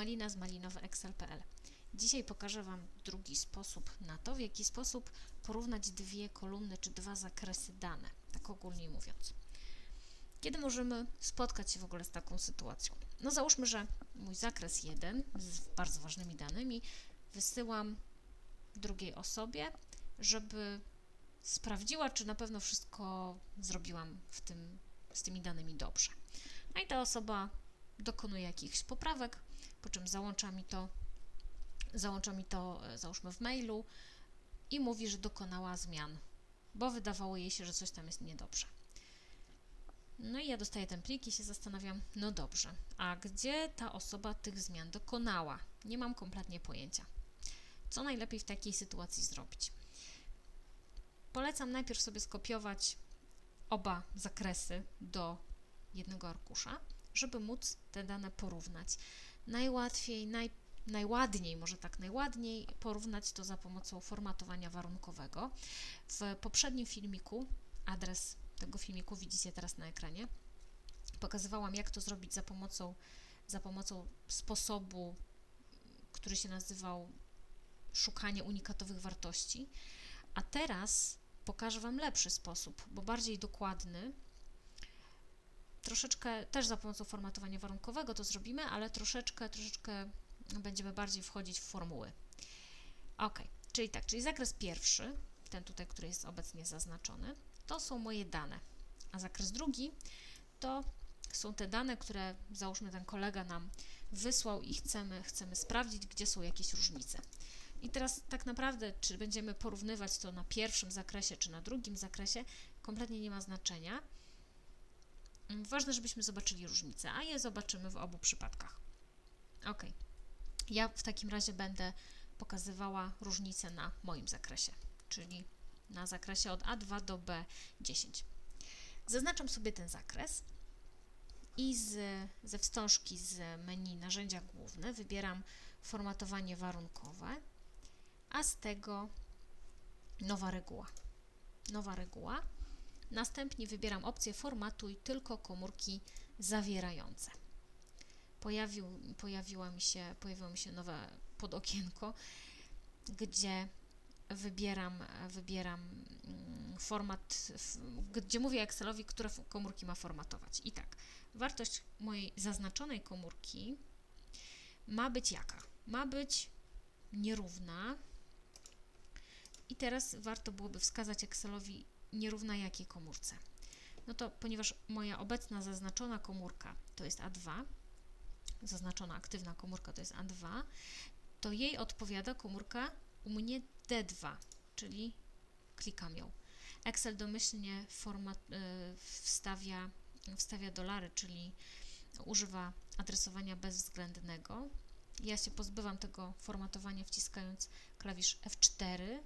Malina z malinowyexcel.pl. Dzisiaj pokażę Wam drugi sposób na to, w jaki sposób porównać dwie kolumny czy dwa zakresy dane, tak ogólnie mówiąc. Kiedy możemy spotkać się w ogóle z taką sytuacją? No załóżmy, że mój zakres 1 z bardzo ważnymi danymi wysyłam drugiej osobie, żeby sprawdziła, czy na pewno wszystko zrobiłam w tym, z tymi danymi dobrze. No i ta osoba dokonuje jakichś poprawek, po czym załącza mi to, załącza mi to e, załóżmy w mailu i mówi, że dokonała zmian, bo wydawało jej się, że coś tam jest niedobrze. No i ja dostaję ten plik i się zastanawiam, no dobrze, a gdzie ta osoba tych zmian dokonała? Nie mam kompletnie pojęcia. Co najlepiej w takiej sytuacji zrobić? Polecam najpierw sobie skopiować oba zakresy do jednego arkusza, żeby móc te dane porównać. Najłatwiej, naj, najładniej, może tak najładniej porównać to za pomocą formatowania warunkowego. W poprzednim filmiku, adres tego filmiku widzicie teraz na ekranie, pokazywałam jak to zrobić za pomocą, za pomocą sposobu, który się nazywał szukanie unikatowych wartości. A teraz pokażę Wam lepszy sposób, bo bardziej dokładny. Troszeczkę też za pomocą formatowania warunkowego to zrobimy, ale troszeczkę, troszeczkę będziemy bardziej wchodzić w formuły. Ok, czyli tak, czyli zakres pierwszy, ten tutaj, który jest obecnie zaznaczony, to są moje dane, a zakres drugi to są te dane, które załóżmy ten kolega nam wysłał i chcemy, chcemy sprawdzić, gdzie są jakieś różnice. I teraz tak naprawdę, czy będziemy porównywać to na pierwszym zakresie, czy na drugim zakresie, kompletnie nie ma znaczenia. Ważne, żebyśmy zobaczyli różnice, a je zobaczymy w obu przypadkach. Ok. Ja w takim razie będę pokazywała różnice na moim zakresie, czyli na zakresie od A2 do B10. Zaznaczam sobie ten zakres i z, ze wstążki z menu narzędzia główne wybieram formatowanie warunkowe a z tego nowa reguła. Nowa reguła. Następnie wybieram opcję formatuj tylko komórki zawierające. Pojawił, pojawiła mi się, pojawiło mi się nowe podokienko, gdzie wybieram, wybieram mm, format, gdzie mówię Excelowi, które komórki ma formatować. I tak, wartość mojej zaznaczonej komórki ma być jaka? Ma być nierówna i teraz warto byłoby wskazać Excelowi nierówna jakiej komórce. No to ponieważ moja obecna zaznaczona komórka to jest A2, zaznaczona aktywna komórka to jest A2, to jej odpowiada komórka u mnie D2, czyli klikam ją. Excel domyślnie format, y, wstawia, wstawia dolary, czyli używa adresowania bezwzględnego. Ja się pozbywam tego formatowania wciskając klawisz F4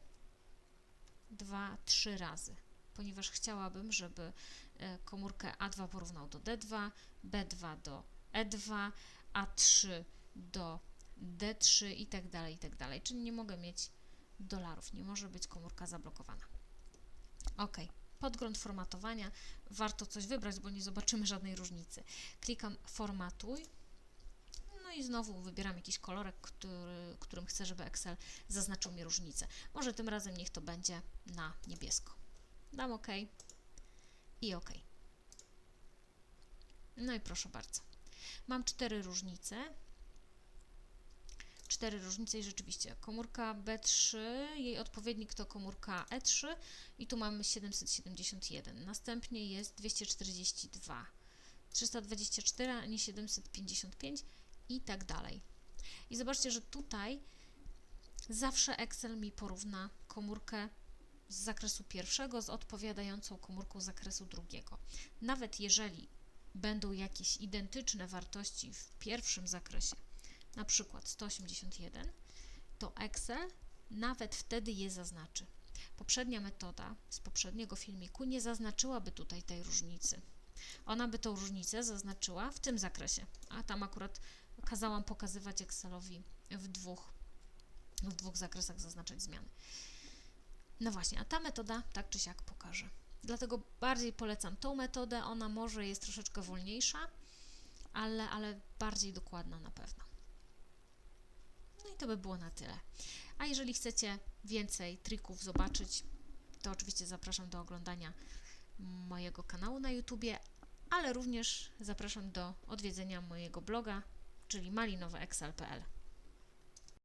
2, 3 razy, ponieważ chciałabym, żeby e, komórkę A2 porównał do D2, B2 do E2, A3 do D3 i tak dalej, i tak dalej. Czyli nie mogę mieć dolarów, nie może być komórka zablokowana. OK. Podgląd formatowania. Warto coś wybrać, bo nie zobaczymy żadnej różnicy. Klikam formatuj i znowu wybieram jakiś kolorek, który, którym chcę, żeby Excel zaznaczył mi różnicę. Może tym razem niech to będzie na niebiesko. Dam OK i OK. No i proszę bardzo. Mam cztery różnice. Cztery różnice i rzeczywiście komórka B3, jej odpowiednik to komórka E3 i tu mamy 771. Następnie jest 242. 324, a nie 755 i tak dalej. I zobaczcie, że tutaj zawsze Excel mi porówna komórkę z zakresu pierwszego z odpowiadającą komórką zakresu drugiego. Nawet jeżeli będą jakieś identyczne wartości w pierwszym zakresie, na przykład 181, to Excel nawet wtedy je zaznaczy. Poprzednia metoda z poprzedniego filmiku nie zaznaczyłaby tutaj tej różnicy. Ona by tą różnicę zaznaczyła w tym zakresie, a tam akurat kazałam pokazywać Excelowi w dwóch, w dwóch zakresach zaznaczać zmiany. No właśnie, a ta metoda tak czy siak pokaże. Dlatego bardziej polecam tą metodę, ona może jest troszeczkę wolniejsza, ale, ale bardziej dokładna na pewno. to by było na tyle. A jeżeli chcecie więcej trików zobaczyć, to oczywiście zapraszam do oglądania mojego kanału na YouTubie, ale również zapraszam do odwiedzenia mojego bloga, czyli malinoweexcel.pl.